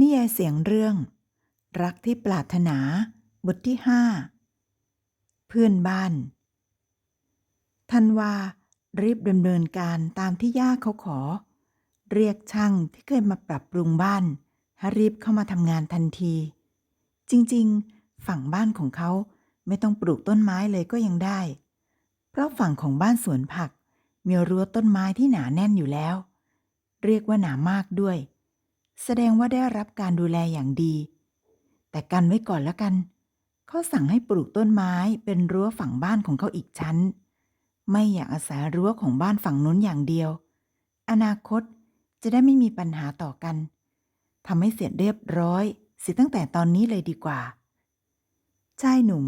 นิยายเสียงเรื่อง รักที่ปรารถนา บทที่ห้าเพื่อนบ้านธันวารีบดำเนินการตามที่ย่าเขาขอ เรียกช่างที่เคยมาปรับปรุงบ้านให้รีบเข้ามาทำงานทันที จริงๆ ฝั่งบ้านของเขาไม่ต้องปลูกต้นไม้เลยก็ยังได้ เพราะฝั่งของบ้านสวนผัก มีรั้วต้นไม้ที่หนาแน่นอยู่แล้ว เรียกว่าหนามากด้วย แสดงว่าได้รับการดูแลอย่างดี แต่กันไว้ก่อนละกัน เขาสั่งให้ปลูกต้นไม้เป็นรั้วฝั่งบ้านของเขาอีกชั้น ไม่อยากอาศัยรั้วของบ้านฝั่งนู้นอย่างเดียว อนาคตจะได้ไม่มีปัญหาต่อกันทำให้เสร็จเรียบร้อยเสิตั้งแต่ตอนนี้เลยดีกว่า ชายหนุ่ม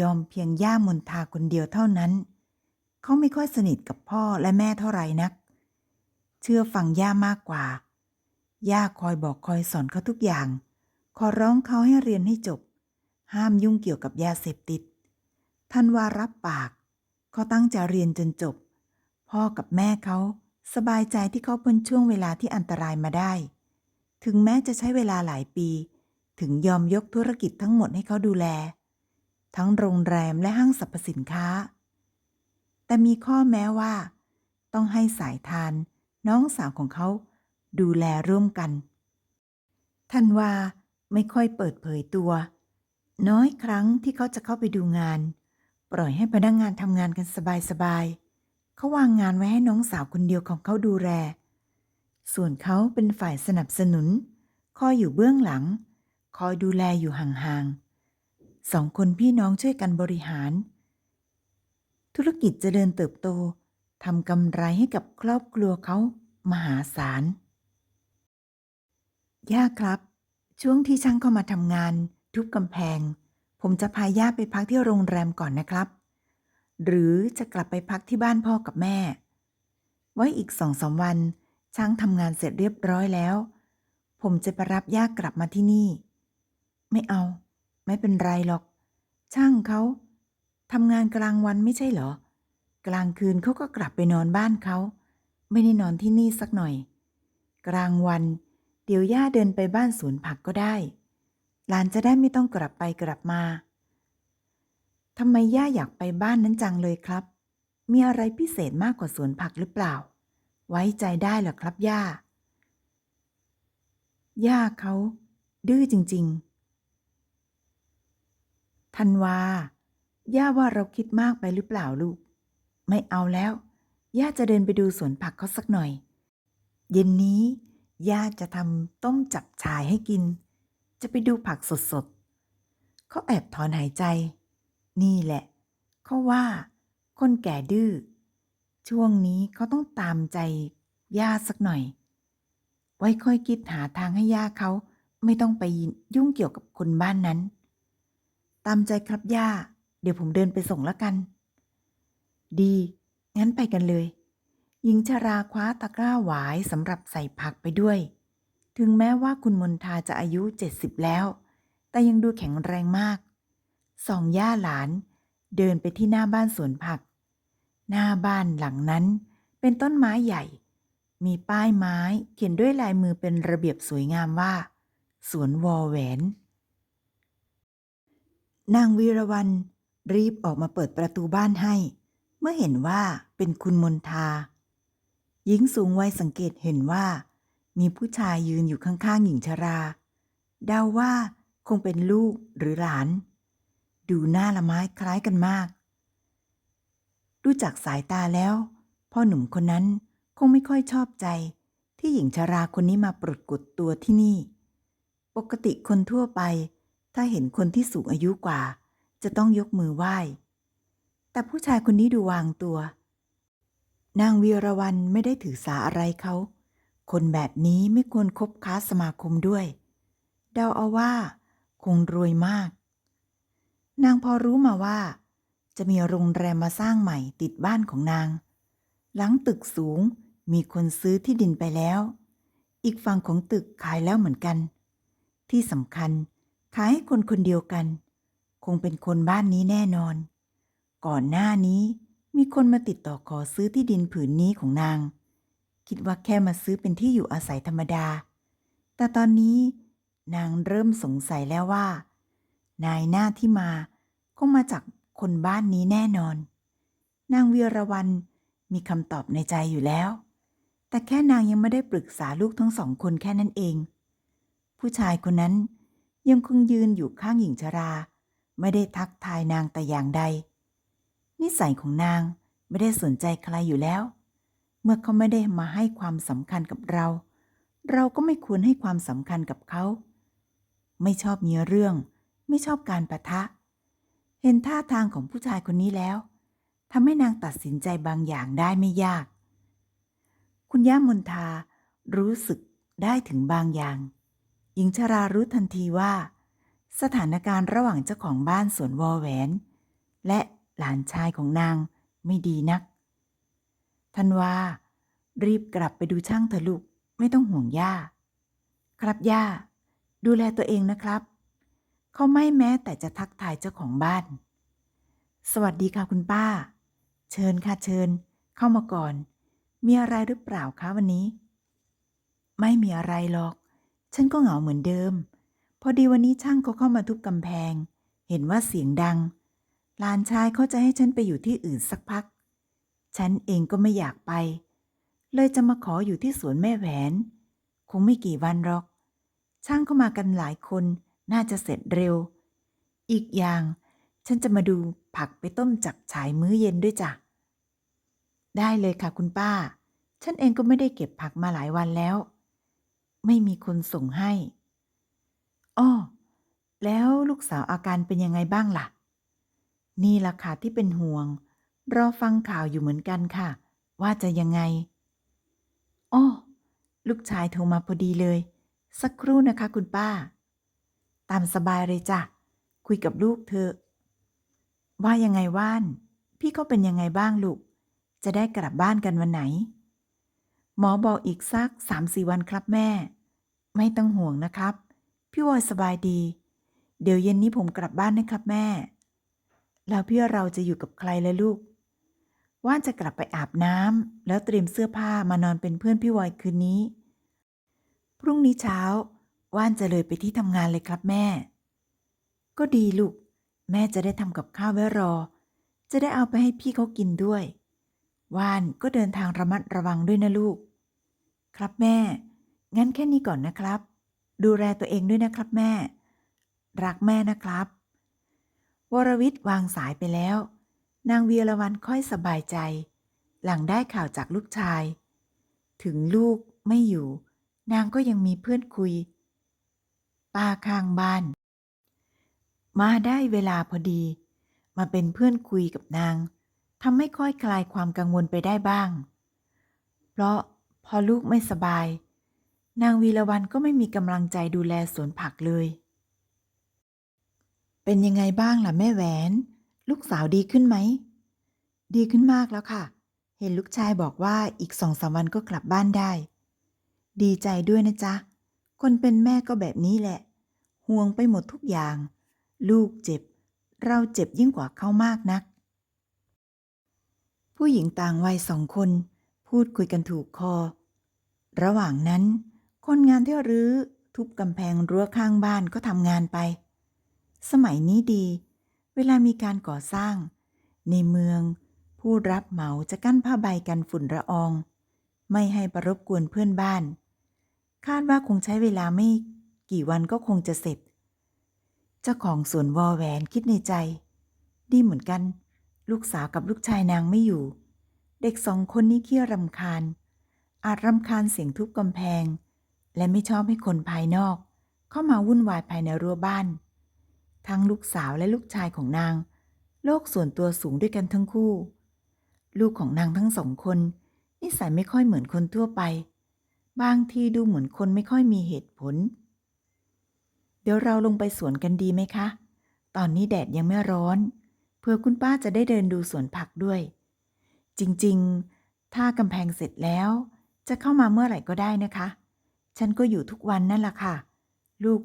ยอมเพียงย่ามนทาคนเดียวเท่านั้น เขาไม่ค่อยสนิทกับพ่อและแม่เท่าไหร่นัก เชื่อฟังย่ามากกว่า ย่าคอยบอกคอยสอนเขาทุกอย่าง ขอร้องเขาให้เรียนให้จบ ห้ามยุ่งเกี่ยวกับยาเสพติดท่านวารับปากเขาตั้งใจเรียนจนจบ พ่อกับแม่เขาสบายใจที่เขาพ้นช่วงเวลาที่อันตรายมาได้ ถึงแม้จะใช้เวลาหลายปี ถึงยอมยกธุรกิจทั้งหมดให้เขาดูแล ทั้งโรงแรมและห้างสรรพสินค้า แต่มีข้อแม้ว่า ต้องให้สายทาน น้องสาวของเขา ดูแลร่วมกันทันว่าไม่ค่อยเปิดเผยตัว น้อยครั้งที่เขาจะเข้าไปดูงาน ปล่อยให้พนักงงานทำงานกันสบายๆเขาวางงานไว้ให้น้องสาวคนเดียวของเขาดูแล ส่วนเขาเป็นฝ่ายสนับสนุน คอยอยู่เบื้องหลัง คอยดูแลอยู่ห่างๆสองคนพี่น้องช่วยกันบริหาร ธุรกิจเจริญเติบโตทำกำไรให้กับครอบครัวเขามหาศาล ย่าครับ ช่วงที่ช่างเข้ามาทำงาน ทุบกำแพง ผมจะพาย่าไปพักที่โรงแรมก่อนนะครับ หรือจะกลับไปพักที่บ้านพ่อกับแม่ ไว้อีกสองสามวัน ช่างทำงานเสร็จเรียบร้อยแล้ว ผมจะไปรับย่ากลับมาที่นี่ ไม่เอา ไม่เป็นไรหรอก ช่างเขาทำงานกลางวันไม่ใช่เหรอ กลางคืนเขาก็กลับไปนอนบ้านเขา ไม่ได้นอนที่นี่สักหน่อย กลางวัน เดี๋ยวย่าเดินไปบ้านสวนผักก็ได้ หลานจะได้ไม่ต้องกลับไปกลับมาทำไมย่าอยากไปบ้านนั้นจังเลยครับ มีอะไรพิเศษมากกว่าสวนผักหรือเปล่า ไว้ใจได้เหรอครับย่า ย่าเขาดื้อจริงๆธันวา ย่าว่าเราคิดมากไปหรือเปล่าลูก ไม่เอาแล้ว ย่าจะเดินไปดูสวนผักเขาสักหน่อย เย็นนี้ ย่าจะทำต้มจับฉายให้กิน จะไปดูผักสดๆเขาแอบถอนหายใจ นี่แหละ เขาว่า คนแก่ดื้อ ช่วงนี้เขาต้องตามใจย่าสักหน่อย ไว้ค่อยคิดหาทางให้ย่าเขาไม่ต้องไปยุ่งเกี่ยวกับคนบ้านนั้น ตามใจครับย่า เดี๋ยวผมเดินไปส่งแล้วกัน ดี งั้นไปกันเลย หญิงชราคว้าตะกร้าหวายสำหรับใส่ผักไปด้วย ถึงแม้ว่าคุณมนทาจะอายุเจ็ดสิบแล้ว แต่ยังดูแข็งแรงมาก สองย่าหลาน เดินไปที่หน้าบ้านสวนผัก หน้าบ้านหลังนั้นเป็นต้นไม้ใหญ่ มีป้ายไม้เขียนด้วยลายมือเป็นระเบียบสวยงามว่า สวนวอแหวน นางวีรวันรีบออกมาเปิดประตูบ้านให้ เมื่อเห็นว่าเป็นคุณมนทา หญิงสูงวัยสังเกตเห็นว่า มีผู้ชายยืนอยู่ข้างๆหญิงชรา เดาว่าคงเป็นลูกหรือหลาน ดูหน้าละไม้คล้ายกันมาก ดูจากสายตาแล้ว พ่อหนุ่มคนนั้นคงไม่ค่อยชอบใจ ที่หญิงชราคนนี้มาปรากฏตัวที่นี่ ปกติคนทั่วไป ถ้าเห็นคนที่สูงอายุกว่า จะต้องยกมือไหว้ แต่ผู้ชายคนนี้ดูวางตัว นางวีรวันไม่ได้ถือสาอะไรเขา คนแบบนี้ไม่ควรคบค้าสมาคมด้วย เดาเอาว่า คงรวยมาก นางพอรู้มาว่า จะมีโรงแรมมาสร้างใหม่ติดบ้านของนาง หลังตึกสูงมีคนซื้อที่ดินไปแล้ว อีกฝั่งของตึกขายแล้วเหมือนกัน ที่สำคัญขายให้คนคนเดียวกัน คงเป็นคนบ้านนี้แน่นอน ก่อนหน้านี้ มีคนมาติดต่อขอซื้อที่ดินผืนนี้ของนาง คิดว่าแค่มาซื้อเป็นที่อยู่อาศัยธรรมดา แต่ตอนนี้นางเริ่มสงสัยแล้วว่า นายหน้าที่มาคงมาจากคนบ้านนี้แน่นอน นางเวียรวันมีคำตอบในใจอยู่แล้ว แต่แค่นางยังไม่ได้ปรึกษาลูกทั้งสองคนแค่นั้นเอง ผู้ชายคนนั้นยังคงยืนอยู่ข้างหญิงชรา ไม่ได้ทักทายนางแต่อย่างใด นิสัยของนางไม่ได้สนใจใครอยู่แล้ว เมื่อเขาไม่ได้มาให้ความสำคัญกับเรา เราก็ไม่ควรให้ความสำคัญกับเขา ไม่ชอบมีเรื่อง ไม่ชอบการประทะ เห็นท่าทางของผู้ชายคนนี้แล้วทำให้นางตัดสินใจบางอย่างได้ไม่ยาก คุณย่ามนทารู้สึกได้ถึงบางอย่าง หญิงชรารู้ทันทีว่า สถานการณ์ระหว่างเจ้าของบ้านสวนวอแหวน และ หลานชายของนางไม่ดีนักทันว่า รีบกลับไปดูช่างเถอะลูกไม่ต้องห่วงย่า ครับย่า ดูแลตัวเองนะครับ เขาไม่แม้แต่จะทักทายเจ้าของบ้าน สวัสดีค่ะคุณป้า เชิญค่ะเชิญ เข้ามาก่อน มีอะไรหรือเปล่าคะวันนี้ ไม่มีอะไรหรอก ฉันก็เหงาเหมือนเดิม พอดีวันนี้ช่างเขาเข้ามาทุบกำแพง เห็นว่าเสียงดัง หลานชายเขาจะให้ฉันไปอยู่ที่อื่นสักพัก ฉันเองก็ไม่อยากไป เลยจะมาขออยู่ที่สวนแม่แหวน คงไม่กี่วันหรอก ช่างเข้ามากันหลายคนน่าจะเสร็จเร็ว อีกอย่างฉันจะมาดูผักไปต้มจับฉายมื้อเย็นด้วยจ้ะ ได้เลยค่ะคุณป้า ฉันเองก็ไม่ได้เก็บผักมาหลายวันแล้ว ไม่มีคนส่งให้ อ้อ แล้วลูกสาวอาการเป็นยังไงบ้างล่ะ นี่ล่ะค่ะที่เป็นห่วง รอฟังข่าวอยู่เหมือนกันค่ะ ว่าจะยังไงอ้อลูกชายโทรมาพอดีเลย สักครู่นะคะคุณป้า ตามสบายเลยจ้ะ คุยกับลูกเธอะว่ายังไงว่าน พี่เขาเป็นยังไงบ้างลูก จะได้กลับบ้านกันวันไหน หมอบอกอีกสักสามสี่วันครับแม่ ไม่ต้องห่วงนะครับ พี่วอยสบายดี เดี๋ยวเย็นนี้ผมกลับบ้านนะครับแม่ แล้วพี่เราจะอยู่กับใครละลูก ว่านจะกลับไปอาบน้ำแล้วเตรียมเสื้อผ้ามานอนเป็นเพื่อนพี่วอยคืนนี้ พรุ่งนี้เช้า ว่านจะเลยไปที่ทำงานเลยครับแม่ ก็ดีลูก แม่จะได้ทำกับข้าวไว้รอ จะได้เอาไปให้พี่เขากินด้วย ว่านก็เดินทางระมัดระวังด้วยนะลูก ครับแม่ งั้นแค่นี้ก่อนนะครับ ดูแลตัวเองด้วยนะครับแม่ รักแม่นะครับ วรวิทย์วางสายไปแล้ว นางเวียรวันค่อยสบายใจ หลังได้ข่าวจากลูกชาย ถึงลูกไม่อยู่ นางก็ยังมีเพื่อนคุยป้าข้างบ้าน มาได้เวลาพอดี มาเป็นเพื่อนคุยกับนางทำให้ค่อยคลายความกังวลไปได้บ้าง เพราะพอลูกไม่สบาย นางวีรวันก็ไม่มีกำลังใจดูแลสวนผักเลย เป็นยังไงบ้างล่ะแม่แหวน ลูกสาวดีขึ้นไหม ดีขึ้นมากแล้วค่ะ เห็นลูกชายบอกว่าอีกสองสามวันก็กลับบ้านได้ ดีใจด้วยนะจ๊ะ คนเป็นแม่ก็แบบนี้แหละ ห่วงไปหมดทุกอย่าง ลูกเจ็บ เราเจ็บยิ่งกว่าเขามากนัก ผู้หญิงต่างวัยสองคน พูดคุยกันถูกคอ ระหว่างนั้น คนงานที่รื้อทุบกำแพงรั้วข้างบ้านก็ทำงานไป สมัยนี้ดี เวลามีการก่อสร้าง ในเมือง ผู้รับเหมาจะกั้นผ้าใบกันฝุ่นละออง ไม่ให้ประรบกวนเพื่อนบ้าน คาดว่าคงใช้เวลาไม่กี่วันก็คงจะเสร็จ เจ้าของสวนวอแหวนคิดในใจ ดีเหมือนกัน ลูกสาวกับลูกชายนางไม่อยู่ เด็กสองคนนี้ขี้รำคาญ อาจรำคาญเสียงทุบกำแพง และไม่ชอบให้คนภายนอก เข้ามาวุ่นวายภายในรั้วบ้าน ทั้งลูกสาวและลูกชายของนาง โลกส่วนตัวสูงด้วยกันทั้งคู่ ลูกของนางทั้งสองคน นิสัยไม่ค่อยเหมือนคนทั่วไป บางทีดูเหมือนคนไม่ค่อยมีเหตุผล เดี๋ยวเราลงไปสวนกันดีไหมคะ ตอนนี้แดดยังไม่ร้อน เพื่อคุณป้าจะได้เดินดูสวนผักด้วย จริงๆ ถ้ากำแพงเสร็จแล้ว จะเข้ามาเมื่อไหร่ก็ได้นะคะ ฉันก็อยู่ทุกวันนั่นแหละค่ะ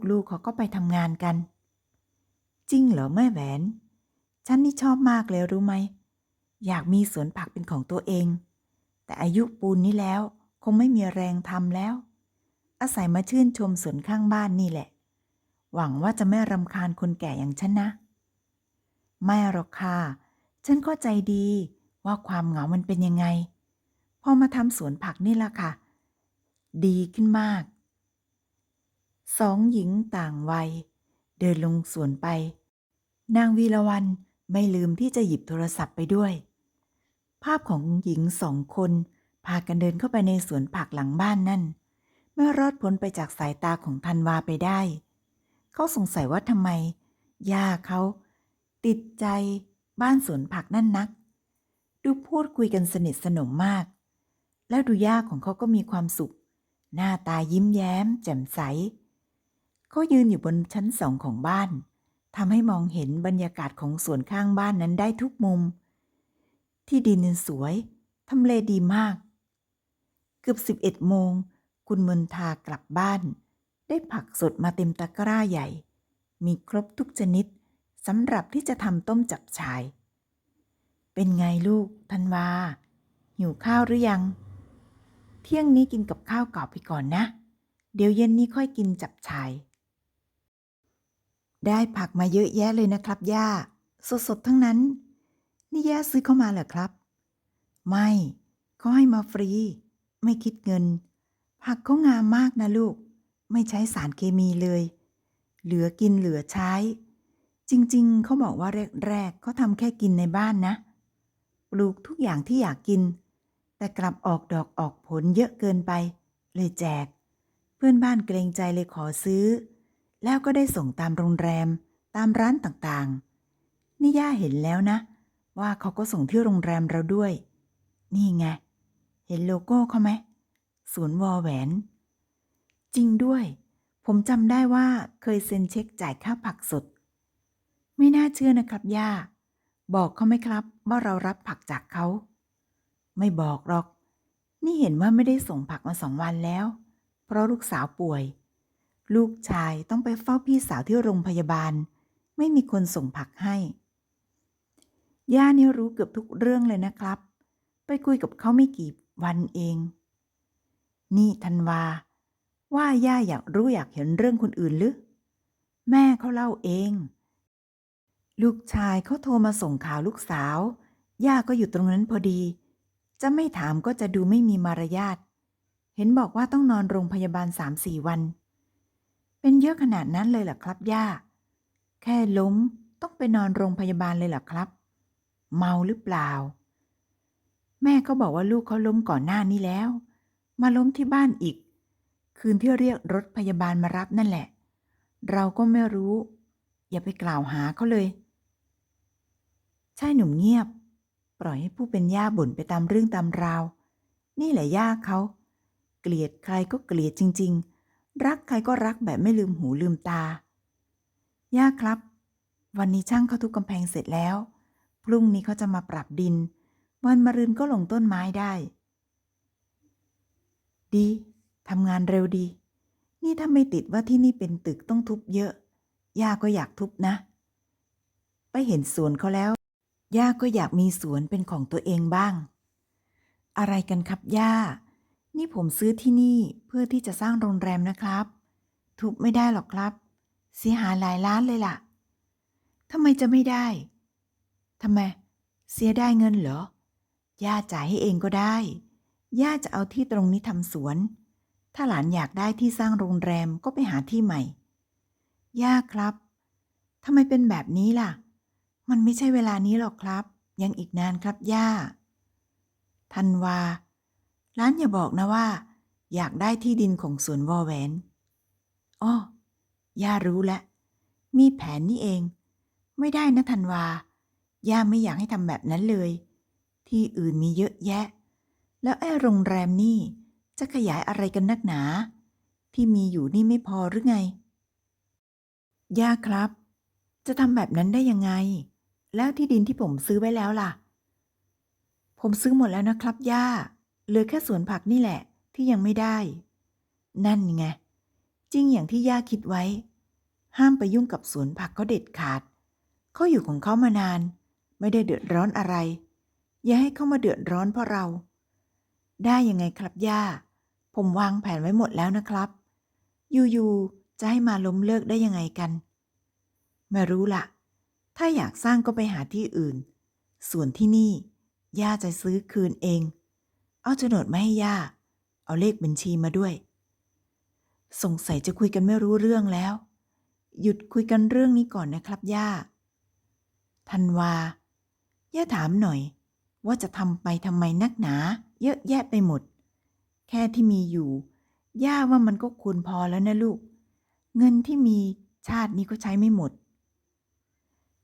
ลูกๆเขาก็ไปทำงานกัน จริงเหรอแม่แหวน ฉันนี่ชอบมากเลยรู้ไหม อยากมีสวนผักเป็นของตัวเอง แต่อายุปูนนี้แล้ว คงไม่มีแรงทำแล้ว อาศัยมาชื่นชมสวนข้างบ้านนี่แหละ หวังว่าจะไม่รำคาญคนแก่อย่างฉันนะ ไม่หรอกค่ะ ฉันก็ใจดีว่าความเหงามันเป็นยังไง พอมาทำสวนผักนี่ล่ะค่ะ ดีขึ้นมาก สองหญิงต่างวัย เดินลงสวนไป นางวีละวันไม่ลืมที่จะหยิบโทรศัพท์ไปด้วย ภาพของหญิงสองคนพากันเดินเข้าไปในสวนผักหลังบ้านนั่น เมื่อรอดพ้นไปจากสายตาของธันวาไปได้ เขาสงสัยว่าทำไมย่าเขาติดใจบ้านสวนผักนั่นนัก ดูพูดคุยกันสนิทสนมมาก แล้วดูย่าของเขาก็มีความสุข หน้าตายิ้มแย้ม แจ่มใส เขายืนอยู่บนชั้นสองของบ้าน ทำให้มองเห็นบรรยากาศของสวนข้างบ้านนั้นได้ทุกมุม ที่ดินสวย ทำเลดีมาก เกือบสิบเอ็ดโมง คุณมนทากลับบ้าน ได้ผักสดมาเต็มตะกร้าใหญ่ มีครบทุกชนิดสำหรับที่จะทำต้มจับชาย เป็นไงลูกธันวา หิวข้าวหรือยัง เที่ยงนี้กินกับข้าวเก่าไปก่อนนะ เดี๋ยวเย็นนี้ค่อยกินจับชาย ได้ผักมาเยอะแยะเลยนะครับย่า สดๆทั้งนั้น นี่ย่าซื้อเข้ามาเหรอครับ ไม่เขาให้มาฟรี ไม่คิดเงิน ผักเขางามมากนะลูก ไม่ใช้สารเคมีเลย เหลือกินเหลือใช้ จริงๆ เขาบอกว่าแรกๆเขาทำแค่กินในบ้านนะ ปลูกทุกอย่างที่อยากกิน แต่กลับออกดอกออกผลเยอะเกินไป เลยแจก เพื่อนบ้านเกรงใจเลยขอซื้อ แล้วก็ได้ส่งตามโรงแรมตามร้านต่างๆ นี่ย่าเห็นแล้วนะ ว่าเขาก็ส่งที่โรงแรมเราด้วย นี่ไง เห็นโลโก้เขาไหมศูนย์วอแหวน จริงด้วย ผมจำได้ว่าเคยเซ็นเช็คจ่ายค่าผักสด ไม่น่าเชื่อนะครับย่า บอกเขาไหมครับว่าเรารับผักจากเขา ไม่บอกหรอก นี่เห็นว่าไม่ได้ส่งผักมาสองวันแล้ว เพราะลูกสาวป่วย ลูกชายต้องไปเฝ้าพี่สาวที่โรงพยาบาล ไม่มีคนส่งผักให้ ย่านี่รู้เกือบทุกเรื่องเลยนะครับ ไปคุยกับเขาไม่กี่วันเอง นี่ธันวา ว่าย่าอยากรู้อยากเห็นเรื่องคนอื่นหรือ แม่เขาเล่าเอง ลูกชายเขาโทรมาส่งข่าวลูกสาว ย่าก็อยู่ตรงนั้นพอดี จะไม่ถามก็จะดูไม่มีมารยาท เห็นบอกว่าต้องนอนโรงพยาบาลสามสี่วัน เป็นเยอะขนาดนั้นเลยเหรอครับย่า แค่ล้มต้องไปนอนโรงพยาบาลเลยเหรอครับ เมาหรือเปล่า แม่ก็บอกว่าลูกเขาล้มก่อนหน้านี้แล้ว มาล้มที่บ้านอีก คืนที่เรียกรถพยาบาลมารับนั่นแหละ เราก็ไม่รู้ อย่าไปกล่าวหาเขาเลย ใช่หนุ่มเงียบ ปล่อยให้ผู้เป็นย่าบ่นไปตามเรื่องตามราว นี่แหละย่าเขา เกลียดใครก็เกลียดจริง ๆ รักใครก็รักแบบไม่ลืมหูลืมตา ย่าครับ วันนี้ช่างเขาทุบกำแพงเสร็จแล้ว พรุ่งนี้เขาจะมาปรับดิน วันมะรืนก็ลงต้นไม้ได้ ดีทำงานเร็วดี นี่ถ้าไม่ติดว่าที่นี่เป็นตึกต้องทุบเยอะ ย่าก็อยากทุบนะ ไปเห็นสวนเขาแล้ว ย่าก็อยากมีสวนเป็นของตัวเองบ้าง อะไรกันครับย่า นี่ผมซื้อที่นี่เพื่อที่จะสร้างโรงแรมนะครับ ทุบไม่ได้หรอกครับ เสียหายหลายล้านเลยล่ะทำไมจะไม่ได้ทำไม เสียได้เงินเหรอย่าจ่ายให้เองก็ได้ ย่าจะเอาที่ตรงนี้ทำสวน ถ้าหลานอยากได้ที่สร้างโรงแรมก็ไปหาที่ใหม่ ย่าครับทำไมเป็นแบบนี้ล่ะ มันไม่ใช่เวลานี้หรอกครับ ยังอีกนานครับย่า ทันวา ร้านอย่าบอกนะว่า อยากได้ที่ดินของสวนวอแหวนอ้อย่ารู้แล้วมีแผนนี่เอง ไม่ได้นะธันวา ย่าไม่อยากให้ทำแบบนั้นเลย ที่อื่นมีเยอะแยะ แล้วไอ้โรงแรมนี่จะขยายอะไรกันนักหนา ที่มีอยู่นี่ไม่พอหรือไง ย่าครับ จะทำแบบนั้นได้ยังไง แล้วที่ดินที่ผมซื้อไว้แล้วล่ะ ผมซื้อหมดแล้วนะครับย่า เหลือแค่สวนผักนี่แหละ ที่ยังไม่ได้ นั่นไง จริงอย่างที่ย่าคิดไว้ ห้ามไปยุ่งกับสวนผักเขาเด็ดขาด เขาอยู่ของเขามานาน ไม่ได้เดือดร้อนอะไร อย่าให้เขามาเดือดร้อนเพราะเรา ได้ยังไงครับย่า ผมวางแผนไว้หมดแล้วนะครับ อยู่ๆจะให้มาล้มเลิกได้ยังไงกันไม่รู้ละถ้าอยากสร้างก็ไปหาที่อื่น ส่วนที่นี่ ย่าจะซื้อคืนเอง เอาโฉนดมาให้ย่า เอาเลขบัญชีมาด้วย สงสัยจะคุยกันไม่รู้เรื่องแล้ว หยุดคุยกันเรื่องนี้ก่อนนะครับย่าธันวา ย่าถามหน่อย ว่าจะทำไปทำไมนักหนา เยอะแยะไปหมด แค่ที่มีอยู่ ย่าว่ามันก็ควรพอแล้วนะลูก เงินที่มีชาตินี้ก็ใช้ไม่หมด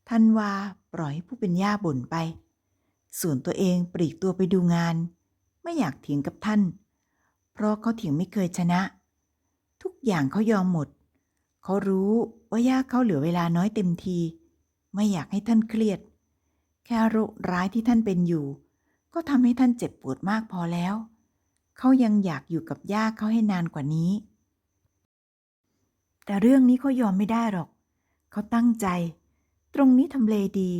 ธันวาปล่อยผู้เป็นย่าบ่นไป ส่วนตัวเองปลีกตัวไปดูงาน ไม่อยากเถียงกับท่าน เพราะเขาเถียงไม่เคยชนะ ทุกอย่างเขายอมหมด เขารู้ว่าย่าเขาเหลือเวลาน้อยเต็มที ไม่อยากให้ท่านเครียด แค่โรคร้ายที่ท่านเป็นอยู่ ก็ทำให้ท่านเจ็บปวดมากพอแล้ว เขายังอยากอยู่กับย่าเขาให้นานกว่านี้ แต่เรื่องนี้เขายอมไม่ได้หรอก เขาตั้งใจ ตรงนี้ทำเลดี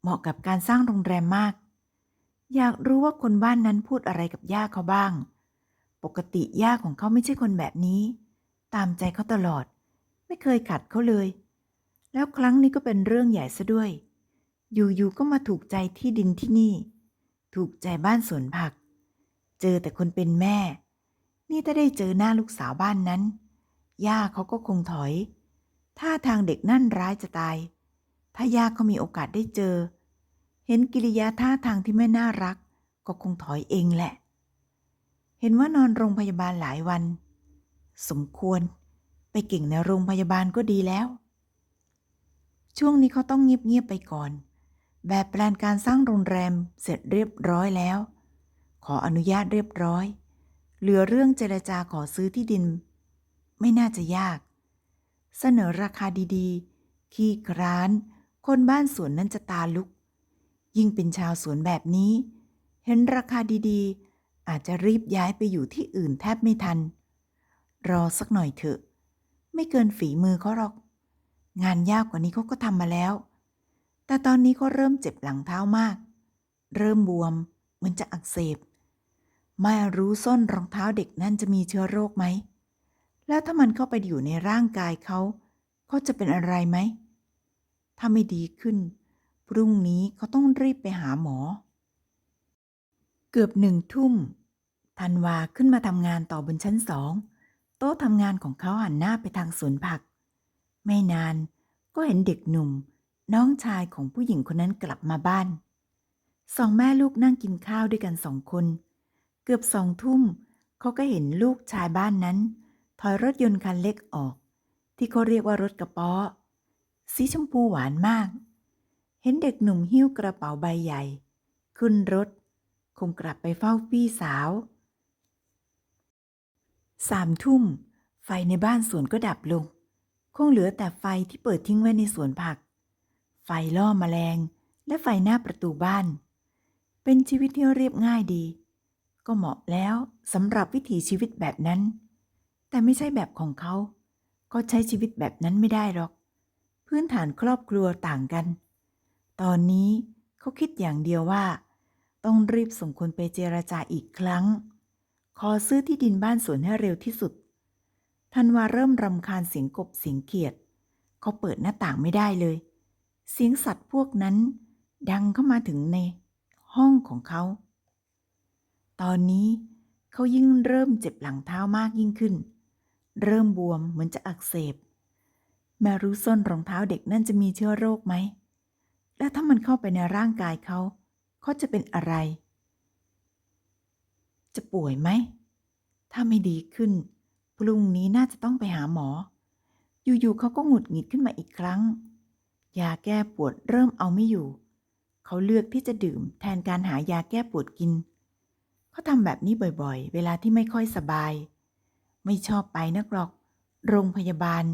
เหมาะกับการสร้างโรงแรมมาก อยากรู้ว่าคนบ้านนั้นพูดอะไรกับย่าเขาบ้าง ปกติย่าของเขาไม่ใช่คนแบบนี้ ตามใจเขาตลอด ไม่เคยขัดเขาเลย แล้วครั้งนี้ก็เป็นเรื่องใหญ่ซะด้วย อยู่ๆก็มาถูกใจที่ดินที่นี่ ถูกใจบ้านสวนผัก เจอแต่คนเป็นแม่ นี่ถ้าได้เจอหน้าลูกสาวบ้านนั้น ย่าเขาก็คงถอยท่าทางเด็กนั่นร้ายจะตาย ถ้าย่าเขามีโอกาสได้เจอเเห็นกิริยาท่าทางที่ไม่น่ารัก ก็คงถอยเองแหละ เห็นว่านอนโรงพยาบาลหลายวัน สมควร ไปเก่งในโรงพยาบาลก็ดีแล้ว ช่วงนี้เขาต้องเงียบๆไปก่อน แบบแปลนการสร้างโรงแรมเสร็จเรียบร้อยแล้ว ขออนุญาตเรียบร้อย เหลือเรื่องเจรจาขอซื้อที่ดิน ไม่น่าจะยาก เสนอราคาดีๆ ขี้คร้าน คนบ้านสวนนั้นจะตาลุก ยิ่งเป็นชาวสวนแบบนี้ เห็นราคาดีๆ อาจจะรีบย้ายไปอยู่ที่อื่นแทบไม่ทัน รอสักหน่อยเถอะ ไม่เกินฝีมือเขาหรอก งานยากกว่านี้เขาก็ทำมาแล้ว แต่ตอนนี้เขาเริ่มเจ็บหลังเท้ามาก เริ่มบวมเหมือนจะอักเสบ ไม่รู้ส้นรองเท้าเด็กนั่นจะมีเชื้อโรคไหม แล้วถ้ามันเข้าไปอยู่ในร่างกายเขา เขาจะเป็นอะไรไหม ถ้าไม่ดีขึ้น พรุ่งนี้เขาต้องรีบไปหาหมอ เกือบหนึ่งทุ่มธันวาขึ้นมาทำงานต่อบนชั้นสอง โต๊ะทำงานของเขาหันหน้าไปทางสวนผัก ไม่นานก็เห็นเด็กหนุ่ม น้องชายของผู้หญิงคนนั้นกลับมาบ้าน สองแม่ลูกนั่งกินข้าวด้วยกันสองคน เกือบสองทุ่มเขาก็เห็นลูกชายบ้านนั้น ถอยรถยนต์คันเล็กออก ที่เขาเรียกว่ารถกระป๋อสีชมพูหวานมาก เห็นเด็กหนุ่มหิ้วกระเป๋าใบใหญ่ ขึ้นรถ คงกลับไปเฝ้าพี่สาว สามทุ่ม ไฟในบ้านสวนก็ดับลง คงเหลือแต่ไฟที่เปิดทิ้งไว้ในสวนผัก ไฟล่อมแมลง และไฟหน้าประตูบ้าน เป็นชีวิตที่เรียบง่ายดี ก็เหมาะแล้วสำหรับวิถีชีวิตแบบนั้น แต่ไม่ใช่แบบของเขา ก็ใช้ชีวิตแบบนั้นไม่ได้หรอก พื้นฐานครอบครัวต่างกัน ตอนนี้เขาคิดอย่างเดียวว่า ต้องรีบส่งคนไปเจรจาอีกครั้ง ขอซื้อที่ดินบ้านสวนให้เร็วที่สุดธันวาเริ่มรำคาญเสียงกบเสียงเขียด เขาเปิดหน้าต่างไม่ได้เลย เสียงสัตว์พวกนั้น ดังเข้ามาถึงใน ห้องของเขา ตอนนี้เขายิ่งเริ่มเจ็บหลังเท้ามากยิ่งขึ้น เริ่มบวมเหมือนจะอักเสบแม่รู้ส้นรองเท้าเด็กนั่นจะมีเชื้อโรคไหม และถ้ามันเข้าไปในร่างกายเขา เขาจะเป็นอะไร จะป่วยไหม ถ้าไม่ดีขึ้น พรุ่งนี้น่าจะต้องไปหาหมอ อยู่ๆเขาก็หงุดหงิดขึ้นมาอีกครั้ง ยาแก้ปวดเริ่มเอาไม่อยู่ เขาเลือกที่จะดื่มแทนการหายาแก้ปวดกิน เขาทำแบบนี้บ่อยๆ เวลาที่ไม่ค่อยสบาย ไม่ชอบไปนักหรอก โรงพยาบาล